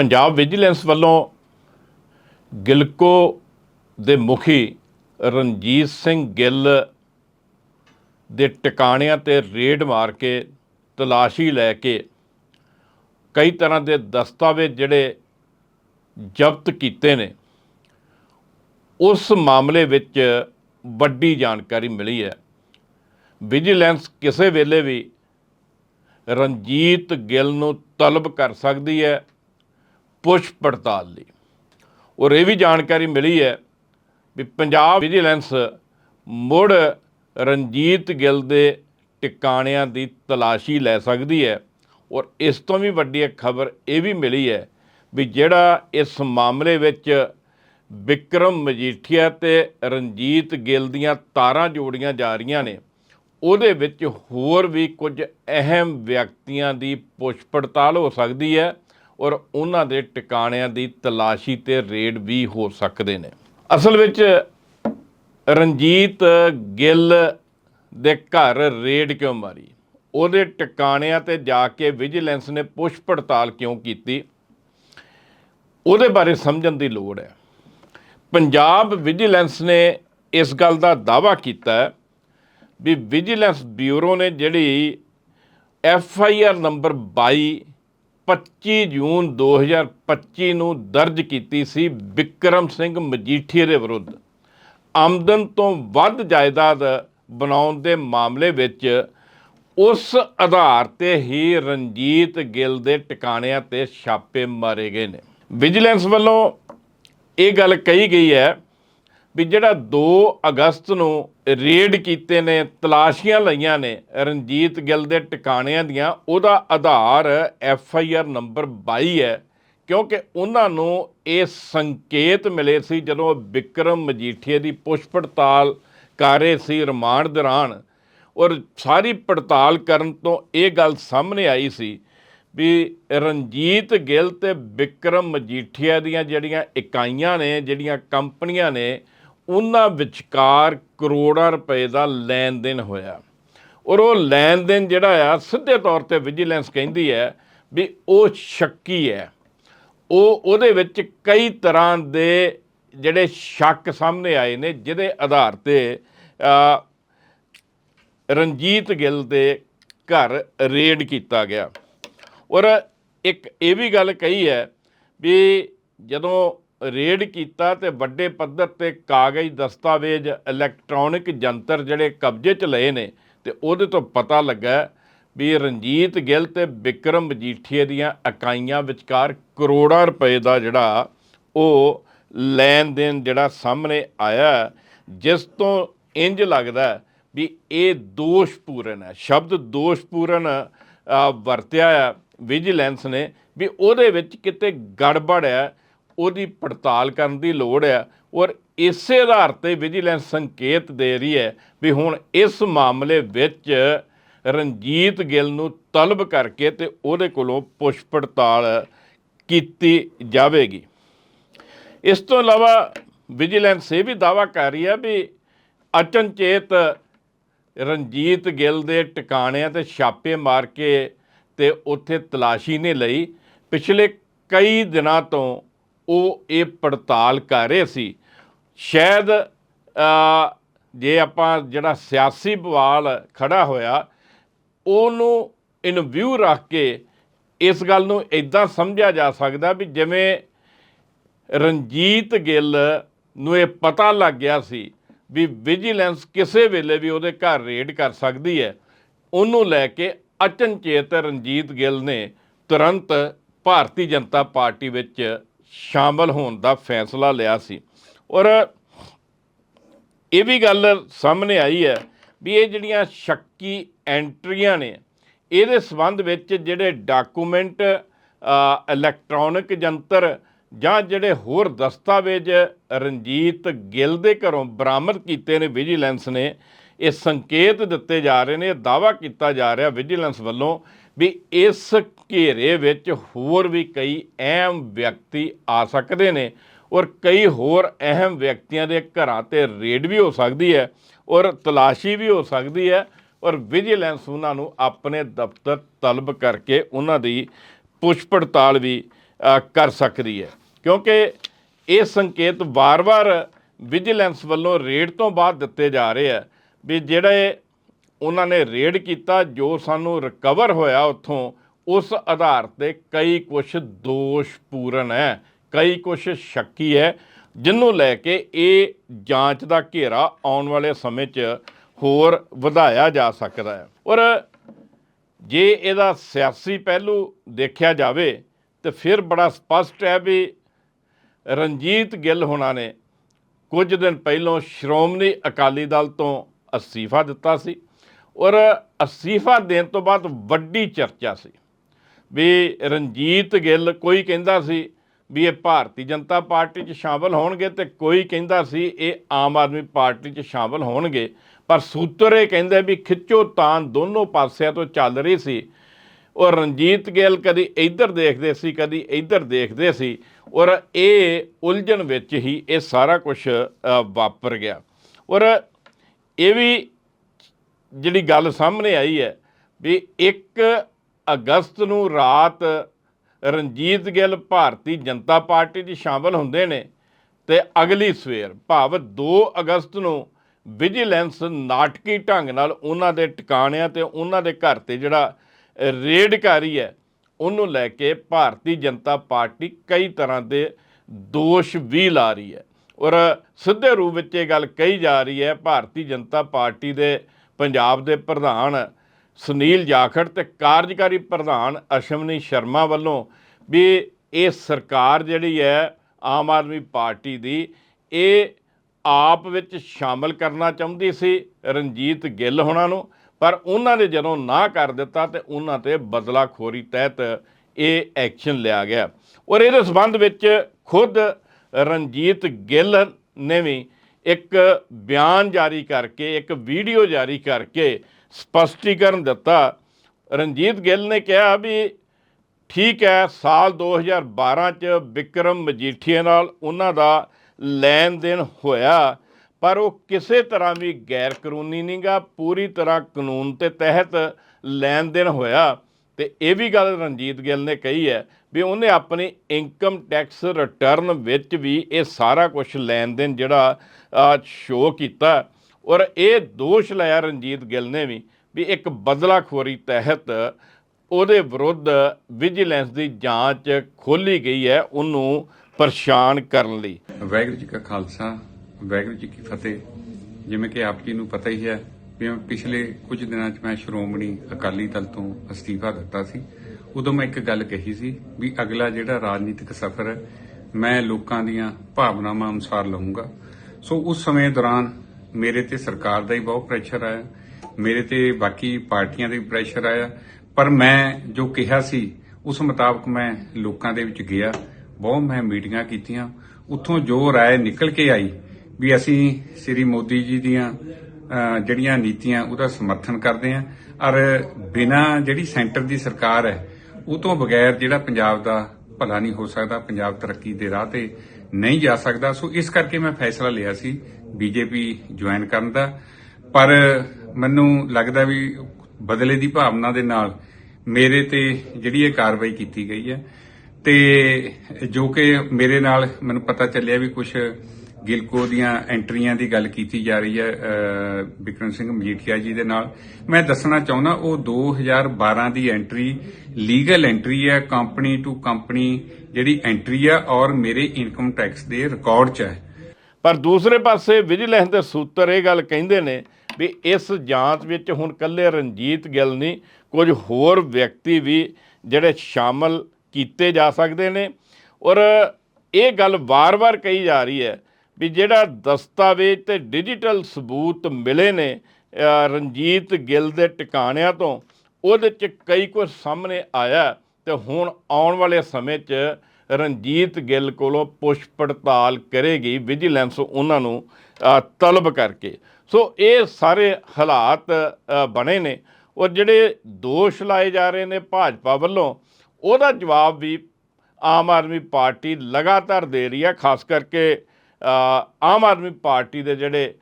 Punjab vigilance ਵੱਲੋਂ ਗਿਲਕੋ ਦੇ ਮੁਖੀ ਰਣਜੀਤ ਸਿੰਘ ਗਿੱਲ ਦੇ ਟਿਕਾਣਿਆਂ ਤੇ ਰੇਡ ਮਾਰ ਕੇ ਤਲਾਸ਼ੀ ਲੈ ਕੇ ਕਈ ਤਰ੍ਹਾਂ ਦੇ ਦਸਤਾਵੇਜ਼ ਜਿਹੜੇ ਜ਼ਬਤ ਕੀਤੇ ਨੇ, ਉਸ ਮਾਮਲੇ ਵਿੱਚ ਵੱਡੀ ਜਾਣਕਾਰੀ ਮਿਲੀ ਹੈ। ਵਿਜੀਲੈਂਸ ਕਿਸੇ ਵੇਲੇ ਵੀ ਰਣਜੀਤ ਗਿੱਲ ਨੂੰ ਤਲਬ ਕਰ ਸਕਦੀ ਹੈ। ਪੁੱਛ ਪੜਤਾਲ ਲਈ। ਔਰ ਇਹ ਵੀ ਜਾਣਕਾਰੀ ਮਿਲੀ ਹੈ ਵੀ ਪੰਜਾਬ ਵਿਜੀਲੈਂਸ ਮੁੜ ਰਣਜੀਤ ਗਿੱਲ ਦੇ ਟਿਕਾਣਿਆਂ ਦੀ ਤਲਾਸ਼ੀ ਲੈ ਸਕਦੀ ਹੈ। ਔਰ ਇਸ ਤੋਂ ਵੀ ਵੱਡੀ ਇੱਕ ਖਬਰ ਇਹ ਵੀ ਮਿਲੀ ਹੈ ਵੀ ਜਿਹੜਾ ਇਸ ਮਾਮਲੇ ਵਿੱਚ ਵਿਕਰਮ ਮਜੀਠੀਆ ਤੇ ਰਣਜੀਤ ਗਿੱਲ ਦੀਆਂ ਤਾਰਾਂ ਜੋੜੀਆਂ ਜਾ ਰਹੀਆਂ ਨੇ, ਉਹਦੇ ਵਿੱਚ ਹੋਰ ਵੀ ਕੁਝ ਅਹਿਮ ਵਿਅਕਤੀਆਂ ਦੀ ਪੁੱਛ ਪੜਤਾਲ ਹੋ ਸਕਦੀ ਹੈ। ਔਰ ਉਹਨਾਂ ਦੇ ਟਿਕਾਣਿਆਂ ਦੀ ਤਲਾਸ਼ੀ ਤੇ ਰੇਡ ਵੀ ਹੋ ਸਕਦੇ ਨੇ। ਅਸਲ ਵਿੱਚ ਰਣਜੀਤ ਗਿੱਲ ਦੇ ਘਰ ਰੇਡ ਕਿਉਂ ਮਾਰੀ? ਉਹਦੇ ਟਿਕਾਣਿਆਂ ਤੇ ਜਾ ਕੇ ਵਿਜੀਲੈਂਸ ਨੇ ਪੁੱਛ ਪੜਤਾਲ ਕਿਉਂ ਕੀਤੀ? ਉਹਦੇ ਬਾਰੇ ਸਮਝਣ ਦੀ ਲੋੜ ਹੈ। ਪੰਜਾਬ ਵਿਜੀਲੈਂਸ ਨੇ ਇਸ ਗੱਲ ਦਾ ਦਾਅਵਾ ਕੀਤਾ ਵੀ ਵਿਜੀਲੈਂਸ ਬਿਊਰੋ ਨੇ ਜਿਹੜੀ ਐਫ ਆਈ ਆਰ ਨੰਬਰ 22 25 ਜੂਨ 2025 ਨੂੰ ਦਰਜ ਕੀਤੀ ਸੀ ਵਿਕਰਮ ਸਿੰਘ ਮਜੀਠੀਆ ਦੇ ਵਿਰੁੱਧ। ਆਮਦਨ ਤੋਂ ਵੱਧ ਜਾਇਦਾਦ ਬਣਾਉਣ ਦੇ ਮਾਮਲੇ ਵਿੱਚ ਉਸ ਆਧਾਰ ਤੇ ਹੀ ਰਣਜੀਤ ਗਿੱਲ ਦੇ ਟਿਕਾਣਿਆਂ ਤੇ ਛਾਪੇ ਮਾਰੇ ਗਏ ਨੇ। ਵਿਜੀਲੈਂਸ ਵੱਲੋਂ ਇਹ ਗੱਲ ਕਹੀ ਗਈ ਹੈ ਵੀ ਜਿਹੜਾ 2 ਅਗਸਤ ਨੂੰ ਰੇਡ ਕੀਤੇ ਨੇ, ਤਲਾਸ਼ੀਆਂ ਲਈਆਂ ਨੇ ਰਣਜੀਤ ਗਿੱਲ ਦੇ ਟਿਕਾਣਿਆਂ ਦੀਆਂ, ਉਹਦਾ ਆਧਾਰ ਐਫ ਆਈ ਆਰ ਨੰਬਰ 22 ਹੈ, ਕਿਉਂਕਿ ਉਹਨਾਂ ਨੂੰ ਇਹ ਸੰਕੇਤ ਮਿਲੇ ਸੀ ਜਦੋਂ ਵਿਕਰਮ ਮਜੀਠੀਏ ਦੀ ਪੁੱਛ ਪੜਤਾਲ ਕਰ ਰਹੇ ਸੀ ਰਿਮਾਂਡ ਦੌਰਾਨ। ਔਰ ਸਾਰੀ ਪੜਤਾਲ ਕਰਨ ਤੋਂ ਇਹ ਗੱਲ ਸਾਹਮਣੇ ਆਈ ਸੀ ਵੀ ਰਣਜੀਤ ਗਿੱਲ ਤੇ ਵਿਕਰਮ ਮਜੀਠੀਆ ਦੀਆਂ ਜਿਹੜੀਆਂ ਇਕਾਈਆਂ ਨੇ, ਜਿਹੜੀਆਂ ਕੰਪਨੀਆਂ ਨੇ ਉਹਨਾਂ ਵਿਚਕਾਰ ਕਰੋੜਾਂ ਰੁਪਏ ਦਾ ਲੈਣ ਦੇਣ ਹੋਇਆ। ਔਰ ਉਹ ਲੈਣ ਦੇਣ ਜਿਹੜਾ ਆ, ਸਿੱਧੇ ਤੌਰ ਤੇ ਵਿਜੀਲੈਂਸ ਕਹਿੰਦੀ ਹੈ ਵੀ ਉਹ ਸ਼ੱਕੀ ਹੈ। ਉਹ ਉਹਦੇ ਵਿੱਚ ਕਈ ਤਰ੍ਹਾਂ ਦੇ ਜਿਹੜੇ ਸ਼ੱਕ ਸਾਹਮਣੇ ਆਏ ਨੇ, ਜਿਹਦੇ ਆਧਾਰ ਤੇ ਰਣਜੀਤ ਗਿੱਲ ਦੇ ਘਰ ਰੇਡ ਕੀਤਾ ਗਿਆ। ਔਰ ਇੱਕ ਇਹ ਵੀ ਗੱਲ ਕਹੀ ਹੈ ਵੀ ਜਦੋਂ ਰੇਡ ਕੀਤਾ ਤੇ ਵੱਡੇ ਪੱਧਰ ਤੇ ਕਾਗਜ਼ ਦਸਤਾਵੇਜ਼ ਇਲੈਕਟ੍ਰੋਨਿਕ ਯੰਤਰ ਜਿਹੜੇ ਕਬਜ਼ੇ 'ਚ ਲਏ ਨੇ ਤੇ ਉਹਦੇ ਤੋਂ ਪਤਾ ਲੱਗਾ ਵੀ ਰਣਜੀਤ ਗਿੱਲ ਤੇ ਵਿਕਰਮ ਮਜੀਠੀਏ ਦੀਆਂ ਇਕਾਈਆਂ ਵਿਚਕਾਰ ਕਰੋੜਾਂ ਰੁਪਏ ਦਾ ਜਿਹੜਾ ਉਹ ਲੈਣ ਦੇਣ ਜਿਹੜਾ ਸਾਹਮਣੇ ਆਇਆ ਜਿਸ ਤੋਂ ਇੰਜ ਲੱਗਦਾ ਵੀ ਇਹ ਦੋਸ਼ਪੂਰਨ ਹੈ ਸ਼ਬਦ ਦੋਸ਼ਪੂਰਨ ਅ, ਵਰਤਿਆ ਆ ਵਿਜੀਲੈਂਸ ਨੇ ਵੀ ਉਹਦੇ ਵਿੱਚ ਕਿਤੇ ਗੜਬੜ ਹੈ ਉਹਦੀ ਪੜਤਾਲ ਕਰਨ ਦੀ ਲੋੜ ਹੈ ਔਰ ਇਸੇ ਆਧਾਰ ਤੇ ਵਿਜੀਲੈਂਸ ਸੰਕੇਤ ਦੇ ਰਹੀ ਹੈ ਵੀ ਹੁਣ ਇਸ ਮਾਮਲੇ ਵਿੱਚ ਰਣਜੀਤ ਗਿੱਲ ਨੂੰ ਤਲਬ ਕਰਕੇ ਤੇ ਉਹਦੇ ਕੋਲੋਂ ਪੁੱਛ ਪੜਤਾਲ ਕੀਤੀ ਜਾਵੇਗੀ। ਇਸ ਤੋਂ ਇਲਾਵਾ ਵਿਜੀਲੈਂਸ ਇਹ ਵੀ ਦਾਵਾ ਕਰ ਰਹੀ ਹੈ ਵੀ ਅਚਨਚੇਤ ਰਣਜੀਤ ਗਿੱਲ ਦੇ ਟਿਕਾਣਿਆਂ ਤੇ ਛਾਪੇ ਮਾਰ ਕੇ ਤੇ ਉੱਥੇ ਤਲਾਸ਼ੀ ਨੇ ਲਈ। ਪਿਛਲੇ ਕਈ ਦਿਨਾਂ ਤੋਂ ਉਹ ਇਹ ਪੜਤਾਲ ਕਰ ਰਹੇ ਸੀ। ਸ਼ਾਇਦ ਜੇ ਆਪਾਂ ਜਿਹੜਾ ਸਿਆਸੀ ਬਵਾਲ ਖੜਾ ਹੋਇਆ, ਉਹਨੂੰ ਇਨ ਵਿਊ ਰੱਖ ਕੇ ਇਸ ਗੱਲ ਨੂੰ ਇਦਾਂ ਸਮਝਿਆ ਜਾ ਸਕਦਾ ਵੀ ਜਿਵੇਂ ਰਣਜੀਤ ਗਿੱਲ ਨੂੰ ਇਹ ਪਤਾ ਲੱਗ ਗਿਆ ਸੀ ਵੀ ਵਿਜੀਲੈਂਸ ਕਿਸੇ ਵੇਲੇ ਵੀ ਉਹਦੇ ਘਰ ਰੇਡ ਕਰ ਸਕਦੀ ਹੈ। ਉਹਨੂੰ ਲੈ ਕੇ ਅਚਨਚੇਤ ਰਣਜੀਤ ਗਿੱਲ ਨੇ ਤੁਰੰਤ ਭਾਰਤੀ ਜਨਤਾ ਪਾਰਟੀ ਵਿੱਚ ਸ਼ਾਮਲ ਹੋਣ ਦਾ ਫੈਸਲਾ ਲਿਆ ਸੀ। ਔਰ ਇਹ ਵੀ ਗੱਲ ਸਾਹਮਣੇ ਆਈ ਹੈ ਵੀ ਇਹ ਜਿਹੜੀਆਂ ਸ਼ੱਕੀ ਐਂਟਰੀਆਂ ਨੇ, ਇਹਦੇ ਸੰਬੰਧ ਵਿੱਚ ਜਿਹੜੇ ਡਾਕੂਮੈਂਟ ਇਲੈਕਟ੍ਰੋਨਿਕ ਜੰਤਰ ਜਾਂ ਜਿਹੜੇ ਹੋਰ ਦਸਤਾਵੇਜ਼ ਰਣਜੀਤ ਗਿੱਲ ਦੇ ਘਰੋਂ ਬਰਾਮਦ ਕੀਤੇ ਨੇ ਵਿਜੀਲੈਂਸ ਨੇ, ਇਹ ਸੰਕੇਤ ਦਿੱਤੇ ਜਾ ਰਹੇ ਨੇ, ਇਹ ਦਾਵਾ ਕੀਤਾ ਜਾ ਰਿਹਾ ਵਿਜੀਲੈਂਸ ਵੱਲੋਂ ਵੀ ਇਸ ਘੇਰੇ ਵਿੱਚ ਹੋਰ ਵੀ ਕਈ ਅਹਿਮ ਵਿਅਕਤੀ ਆ ਸਕਦੇ ਨੇ ਔਰ ਕਈ ਹੋਰ ਅਹਿਮ ਵਿਅਕਤੀਆਂ ਦੇ ਘਰਾਂ ਤੇ ਰੇਡ ਵੀ ਹੋ ਸਕਦੀ ਹੈ ਔਰ ਤਲਾਸ਼ੀ ਵੀ ਹੋ ਸਕਦੀ ਹੈ ਔਰ ਵਿਜੀਲੈਂਸ ਉਹਨਾਂ ਨੂੰ ਆਪਣੇ ਦਫ਼ਤਰ ਤਲਬ ਕਰਕੇ ਉਹਨਾਂ ਦੀ ਪੁੱਛ ਪੜਤਾਲ ਵੀ ਕਰ ਸਕਦੀ ਹੈ। ਕਿਉਂਕਿ ਇਹ ਸੰਕੇਤ ਵਾਰ-ਵਾਰ ਵਿਜੀਲੈਂਸ ਵੱਲੋਂ ਰੇਡ ਤੋਂ ਬਾਅਦ ਦਿੱਤੇ ਜਾ ਰਹੇ ਆ ਵੀ ਜਿਹੜੇ ਉਹਨਾਂ ਨੇ ਰੇਡ ਕੀਤਾ ਜੋ ਸਾਨੂੰ ਰਿਕਵਰ ਹੋਇਆ ਉੱਥੋਂ, ਉਸ ਆਧਾਰ ਤੇ ਕਈ ਕੁਝ ਦੋਸ਼ ਪੂਰਨ ਹੈ, ਕਈ ਕੁਝ ਸ਼ੱਕੀ ਹੈ ਜਿਹਨੂੰ ਲੈ ਕੇ ਇਹ ਜਾਂਚ ਦਾ ਘੇਰਾ ਆਉਣ ਵਾਲੇ ਸਮੇਂ 'ਚ ਹੋਰ ਵਧਾਇਆ ਜਾ ਸਕਦਾ ਹੈ। ਔਰ ਜੇ ਇਹਦਾ ਸਿਆਸੀ ਪਹਿਲੂ ਦੇਖਿਆ ਜਾਵੇ, ਤੇ ਫਿਰ ਬੜਾ ਸਪਸ਼ਟ ਹੈ ਵੀ ਰਣਜੀਤ ਗਿੱਲ ਹੋਣਾ ਨੇ ਕੁਝ ਦਿਨ ਪਹਿਲਾਂ ਸ਼੍ਰੋਮਣੀ ਅਕਾਲੀ ਦਲ ਤੋਂ ਅਸਤੀਫਾ ਦਿੱਤਾ ਸੀ। ਔਰ ਅਸਤੀਫਾ ਦੇਣ ਤੋਂ ਬਾਅਦ ਵੱਡੀ ਚਰਚਾ ਸੀ ਵੀ ਰਣਜੀਤ ਗਿੱਲ ਕੋਈ ਕਹਿੰਦਾ ਸੀ ਵੀ ਇਹ ਭਾਰਤੀ ਜਨਤਾ ਪਾਰਟੀ 'ਚ ਸ਼ਾਮਲ ਹੋਣਗੇ ਤੇ ਕੋਈ ਕਹਿੰਦਾ ਸੀ ਇਹ ਆਮ ਆਦਮੀ ਪਾਰਟੀ 'ਚ ਸ਼ਾਮਲ ਹੋਣਗੇ। ਪਰ ਸੂਤਰ ਇਹ ਕਹਿੰਦੇ ਵੀ ਖਿੱਚੋ ਤਾਂ ਦੋਨੋਂ ਪਾਸਿਆਂ ਤੋਂ ਚੱਲ ਰਹੀ ਸੀ। ਔਰ ਰਣਜੀਤ ਗਿੱਲ ਕਦੀ ਇੱਧਰ ਦੇਖਦੇ ਸੀ, ਕਦੀ ਇੱਧਰ ਦੇਖਦੇ ਸੀ। ਔਰ ਇਹ ਉਲਝਣ ਵਿੱਚ ਹੀ ਇਹ ਸਾਰਾ ਕੁਝ ਵਾਪਰ ਗਿਆ। ਔਰ ਇਹ ਵੀ ਜਿਹੜੀ ਗੱਲ ਸਾਹਮਣੇ ਆਈ ਹੈ ਵੀ 1 ਅਗਸਤ ਨੂੰ ਰਾਤ ਰਣਜੀਤ ਗਿੱਲ ਭਾਰਤੀ ਜਨਤਾ ਪਾਰਟੀ 'ਚ ਸ਼ਾਮਲ ਹੁੰਦੇ ਨੇ ਤੇ ਅਗਲੀ ਸਵੇਰ ਭਾਵ 2 ਅਗਸਤ ਨੂੰ ਵਿਜੀਲੈਂਸ ਨਾਟਕੀ ਢੰਗ ਨਾਲ ਉਹਨਾਂ ਦੇ ਟਿਕਾਣਿਆਂ ਤੇ ਉਹਨਾਂ ਦੇ ਘਰ ਤੇ ਜਿਹੜਾ ਰੇਡ ਰੇਡਕਾਰੀ ਹੈ, ਉਹਨੂੰ ਲੈ ਕੇ ਭਾਰਤੀ ਜਨਤਾ ਪਾਰਟੀ ਕਈ ਤਰ੍ਹਾਂ ਦੇ ਦੋਸ਼ ਵੀ ਲਾ ਰਹੀ ਹੈ। ਔਰ ਸਿੱਧੇ ਰੂਪ ਵਿੱਚ ਇਹ ਗੱਲ ਕਹੀ ਜਾ ਰਹੀ ਹੈ, ਭਾਰਤੀ ਜਨਤਾ ਪਾਰਟੀ ਦੇ ਪੰਜਾਬ ਦੇ ਪ੍ਰਧਾਨ ਸੁਨੀਲ ਜਾਖੜ ਤੇ ਕਾਰਜਕਾਰੀ ਪ੍ਰਧਾਨ ਅਸ਼ਵਨੀ ਸ਼ਰਮਾ ਵੱਲੋਂ ਵੀ ਇਹ ਸਰਕਾਰ ਜਿਹੜੀ ਹੈ ਆਮ ਆਦਮੀ ਪਾਰਟੀ ਦੀ, ਇਹ ਆਪ ਵਿੱਚ ਸ਼ਾਮਲ ਕਰਨਾ ਚਾਹੁੰਦੀ ਸੀ ਰਣਜੀਤ ਗਿੱਲ ਹੋਣਾ ਨੂੰ, ਪਰ ਉਹਨਾਂ ਨੇ ਜਦੋਂ ਨਾ ਕਰ ਦਿੱਤਾ ਤੇ ਉਹਨਾਂ ਤੇ ਬਦਲਾਖੋਰੀ ਤਹਿਤ ਇਹ ਐਕਸ਼ਨ ਲਿਆ ਗਿਆ। ਔਰ ਇਹਦੇ ਸਬੰਧ ਵਿੱਚ ਖੁਦ ਰਣਜੀਤ ਗਿੱਲ ਨੇ ਵੀ ਇੱਕ ਬਿਆਨ ਜਾਰੀ ਕਰਕੇ, ਇੱਕ ਵੀਡੀਓ ਜਾਰੀ ਕਰਕੇ ਸਪਸ਼ਟੀਕਰਨ ਦਿੱਤਾ। ਰਣਜੀਤ ਗਿੱਲ ਨੇ ਕਿਹਾ ਵੀ ਠੀਕ ਹੈ, ਸਾਲ 2012 ਚ ਵਿਕਰਮ ਮਜੀਠੀਆ ਨਾਲ ਉਹਨਾਂ ਦਾ ਲੈਣ ਦੇਣ ਹੋਇਆ, ਪਰ ਉਹ ਕਿਸੇ ਤਰ੍ਹਾਂ ਵੀ ਗੈਰ ਕਾਨੂੰਨੀ ਨਹੀਂਗਾ ਪੂਰੀ ਤਰ੍ਹਾਂ ਕਾਨੂੰਨ ਤੇ ਤਹਿਤ ਲੈਣ ਦੇਣ ਹੋਇਆ। ਤੇ ਇਹ ਵੀ ਗੱਲ ਰਣਜੀਤ ਗਿੱਲ ਨੇ ਕਹੀ ਹੈ ਵੀ ਉਹਨੇ ਆਪਣੀ ਇਨਕਮ ਟੈਕਸ ਰਿਟਰਨ ਵਿੱਚ ਵੀ ਇਹ ਸਾਰਾ ਕੁਝ ਲੈਣ ਦੇਣ ਜਿਹੜਾ ਸ਼ੋਅ ਕੀਤਾ। ਔਰ ਇਹ ਦੋਸ਼ ਲਾਇਆ ਰਣਜੀਤ ਗਿੱਲ ਨੇ ਵੀ ਵੀ ਇੱਕ ਬਦਲਾਖੋਰੀ ਤਹਿਤ ਉਹਦੇ ਵਿਰੁੱਧ ਵਿਜੀਲੈਂਸ ਦੀ ਜਾਂਚ ਖੋਲੀ ਗਈ ਹੈ ਉਹਨੂੰ ਪਰੇਸ਼ਾਨ ਕਰਨ ਲਈ। ਵਾਹਿਗੁਰੂ ਜੀ ਕਾ ਖਾਲਸਾ, ਵਾਹਿਗੁਰੂ ਜੀ ਕੀ ਫਤਿਹ। ਜਿਵੇਂ ਕਿ ਆਪ ਜੀ ਨੂੰ ਪਤਾ ਹੀ ਹੈ ਪਿਛਲੇ ਕੁਝ ਦਿਨਾਂ 'ਚ ਮੈਂ ਸ਼੍ਰੋਮਣੀ ਅਕਾਲੀ ਦਲ ਤੋਂ ਅਸਤੀਫਾ ਦਿੱਤਾ ਸੀ ਉਦੋਂ ਮੈਂ ਇੱਕ ਗੱਲ ਕਹੀ ਸੀ ਵੀ ਅਗਲਾ ਜਿਹੜਾ ਰਾਜਨੀਤਿਕ ਸਫ਼ਰ ਹੈ ਮੈਂ ਲੋਕਾਂ ਦੀਆਂ ਭਾਵਨਾਵਾਂ ਅਨੁਸਾਰ ਲਵਾਂਗਾ ਸੋ ਉਸ ਸਮੇਂ ਦੌਰਾਨ ਮੇਰੇ ਤੇ ਸਰਕਾਰ ਦਾ ਹੀ ਬਹੁਤ ਪ੍ਰੈਸ਼ਰ ਆਇਆ ਮੇਰੇ ਤੇ ਬਾਕੀ ਪਾਰਟੀਆਂ ਦੇ ਵੀ ਪ੍ਰੈਸ਼ਰ ਆਇਆ ਪਰ ਮੈਂ ਜੋ ਕਿਹਾ ਸੀ ਉਸ ਮੁਤਾਬਕ ਮੈਂ ਲੋਕਾਂ ਦੇ ਵਿੱਚ ਗਿਆ ਬਹੁਤ ਮੈਂ ਮੀਟਿੰਗਾਂ ਕੀਤੀਆਂ ਉੱਥੋਂ ਜੋ رائے ਨਿਕਲ ਕੇ ਆਈ ਵੀ ਅਸੀਂ ਸ੍ਰੀ ਮੋਦੀ ਜੀ ਦੀਆਂ ਅਹ, ਜਿਹੜੀਆਂ ਨੀਤੀਆਂ ਉਹਦਾ ਸਮਰਥਨ ਕਰਦੇ ਆਂ। ਔਰ ਬਿਨਾ ਜਿਹੜੀ ਸੈਂਟਰ ਦੀ ਸਰਕਾਰ ਹੈ, ਉਹ ਤੋਂ ਬਗੈਰ ਜਿਹੜਾ ਪੰਜਾਬ ਦਾ ਭਲਾ ਨਹੀਂ ਹੋ ਸਕਦਾ, ਪੰਜਾਬ ਤਰੱਕੀ ਦੇ ਰਾਹ ਤੇ ਨਹੀਂ ਜਾ ਸਕਦਾ। ਸੋ ਇਸ ਕਰਕੇ ਮੈਂ ਫੈਸਲਾ ਲਿਆ ਸੀ ਬੀਜੇਪੀ ਜੁਆਇਨ ਕਰਨ ਦਾ। ਪਰ ਮੈਨੂੰ ਲੱਗਦਾ ਵੀ ਬਦਲੇ ਦੀ ਭਾਵਨਾ ਦੇ ਨਾਲ ਮੇਰੇ ਤੇ ਜਿਹੜੀ ਇਹ ਕਾਰਵਾਈ ਕੀਤੀ ਗਈ ਹੈ, ਤੇ ਜੋ ਕਿ ਮੇਰੇ ਨਾਲ ਮੈਨੂੰ ਪਤਾ ਚੱਲਿਆ ਵੀ ਕੁਝ ਗਿਲਕੋ ਦੀਆਂ ਐਂਟਰੀਆਂ ਦੀ ਗੱਲ ਕੀਤੀ ਜਾ ਰਹੀ ਹੈ ਬਿਕਰਮ ਸਿੰਘ ਮਜੀਠੀਆ ਜੀ ਦੇ ਨਾਲ। ਮੈਂ ਦੱਸਣਾ ਚਾਹੁੰਦਾ, ਉਹ 2012 ਦੀ ਐਂਟਰੀ, ਲੀਗਲ ਐਂਟਰੀ ਹੈ, ਕੰਪਨੀ ਟੂ ਕੰਪਨੀ ਜਿਹੜੀ ਐਂਟਰੀ ਹੈ ਔਰ ਮੇਰੇ ਇਨਕਮ ਟੈਕਸ ਦੇ ਰਿਕਾਰਡ 'ਚ ਹੈ। ਪਰ ਦੂਸਰੇ ਪਾਸੇ ਵਿਜੀਲੈਂਸ ਦੇ ਸੂਤਰ ਇਹ ਗੱਲ ਕਹਿੰਦੇ ਨੇ ਵੀ ਇਸ ਜਾਂਚ ਵਿੱਚ ਹੁਣ ਕੱਲੇ ਰਣਜੀਤ ਗਿੱਲ ਨਹੀਂ, ਕੁਝ ਹੋਰ ਵਿਅਕਤੀ ਵੀ ਜਿਹੜੇ ਸ਼ਾਮਲ ਕੀਤੇ ਜਾ ਸਕਦੇ ਨੇ। ਔਰ ਇਹ ਗੱਲ ਵਾਰ-ਵਾਰ ਕਹੀ ਜਾ ਰਹੀ ਹੈ ਵੀ ਜਿਹੜਾ ਦਸਤਾਵੇਜ਼ ਤੇ ਡਿਜੀਟਲ ਸਬੂਤ ਮਿਲੇ ਨੇ ਰਣਜੀਤ ਗਿੱਲ ਦੇ ਟਿਕਾਣਿਆਂ ਤੋਂ, ਉਹਦੇ ਚ ਕਈ ਕੁਝ ਸਾਹਮਣੇ ਆਇਆ ਤੇ ਹੁਣ ਆਉਣ ਵਾਲੇ ਸਮੇਂ 'ਚ ਰਣਜੀਤ ਗਿੱਲ ਕੋਲੋਂ ਪੁੱਛ ਪੜਤਾਲ ਕਰੇਗੀ, ਵਿਜੀਲੈਂਸ ਉਹਨਾਂ ਨੂੰ ਤਲਬ ਕਰਕੇ। ਸੋ ਇਹ ਸਾਰੇ ਹਾਲਾਤ ਬਣੇ ਨੇ। ਔਰ ਜਿਹੜੇ ਦੋਸ਼ ਲਾਏ ਜਾ ਰਹੇ ਨੇ ਭਾਜਪਾ ਵੱਲੋਂ, ਉਹਦਾ ਜਵਾਬ ਵੀ ਆਮ ਆਦਮੀ ਪਾਰਟੀ ਲਗਾਤਾਰ ਦੇ ਰਹੀ ਹੈ, ਖਾਸ ਕਰਕੇ ਆਮ ਆਦਮੀ ਪਾਰਟੀ ਦੇ ਜਿਹੜੇ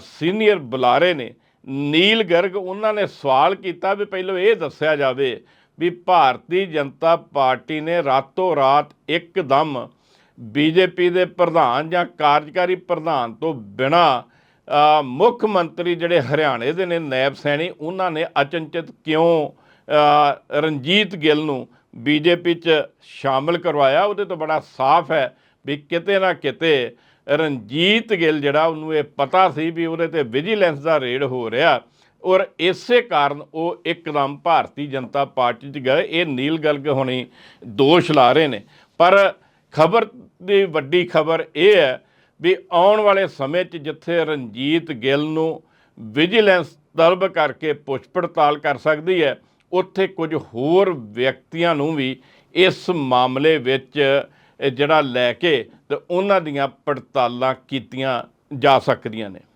ਸੀਨੀਅਰ ਬੁਲਾਰੇ ਨੇ, ਨੀਲ ਗਰਗ, ਉਹਨਾਂ ਨੇ ਸਵਾਲ ਕੀਤਾ ਵੀ ਪਹਿਲਾਂ ਇਹ ਦੱਸਿਆ ਜਾਵੇ ਵੀ ਭਾਰਤੀ ਜਨਤਾ ਪਾਰਟੀ ਨੇ ਰਾਤੋਂ ਰਾਤ ਇੱਕਦਮ ਬੀਜੇਪੀ ਦੇ ਪ੍ਰਧਾਨ ਜਾਂ ਕਾਰਜਕਾਰੀ ਪ੍ਰਧਾਨ ਤੋਂ ਬਿਨਾ ਮੁੱਖ ਮੰਤਰੀ ਜਿਹੜੇ ਹਰਿਆਣੇ ਦੇ ਨੇ, ਨੈਬ ਸੈਣੀ, ਉਹਨਾਂ ਨੇ ਅਚਨਚਿਤ ਕਿਉਂ ਰਣਜੀਤ ਗਿੱਲ ਨੂੰ ਬੀਜੇਪੀ 'ਚ ਸ਼ਾਮਲ ਕਰਵਾਇਆ? ਉਹਦੇ ਤੋਂ ਬੜਾ ਸਾਫ਼ ਹੈ ਵੀ ਕਿਤੇ ਨਾ ਕਿਤੇ ਰਣਜੀਤ ਗਿੱਲ ਜਿਹੜਾ ਉਹਨੂੰ ਇਹ ਪਤਾ ਸੀ ਵੀ ਉਹਦੇ ਤੇ ਵਿਜੀਲੈਂਸ ਦਾ ਰੇਡ ਹੋ ਰਿਹਾ ਔਰ ਇਸੇ ਕਾਰਨ ਉਹ ਇੱਕਦਮ ਭਾਰਤੀ ਜਨਤਾ ਪਾਰਟੀ 'ਚ ਗਏ। ਇਹ ਨੀਲ ਗਲਗ ਹੋਣੀ ਦੋਸ਼ ਲਾ ਰਹੇ ਨੇ। ਪਰ ਖਬਰ ਦੀ ਵੱਡੀ ਖਬਰ ਇਹ ਹੈ ਵੀ ਆਉਣ ਵਾਲੇ ਸਮੇਂ 'ਚ ਜਿੱਥੇ ਰਣਜੀਤ ਗਿੱਲ ਨੂੰ ਵਿਜੀਲੈਂਸ ਤਲਬ ਕਰਕੇ ਪੁੱਛ ਪੜਤਾਲ ਕਰ ਸਕਦੀ ਹੈ, ਉੱਥੇ ਕੁਝ ਹੋਰ ਵਿਅਕਤੀਆਂ ਨੂੰ ਵੀ ਇਸ ਮਾਮਲੇ ਵਿੱਚ ਜਿਹੜਾ ਲੈ ਕੇ ਤੇ ਉਹਨਾਂ ਦੀਆਂ ਪੜਤਾਲਾਂ ਕੀਤੀਆਂ ਜਾ ਸਕਦੀਆਂ ਨੇ।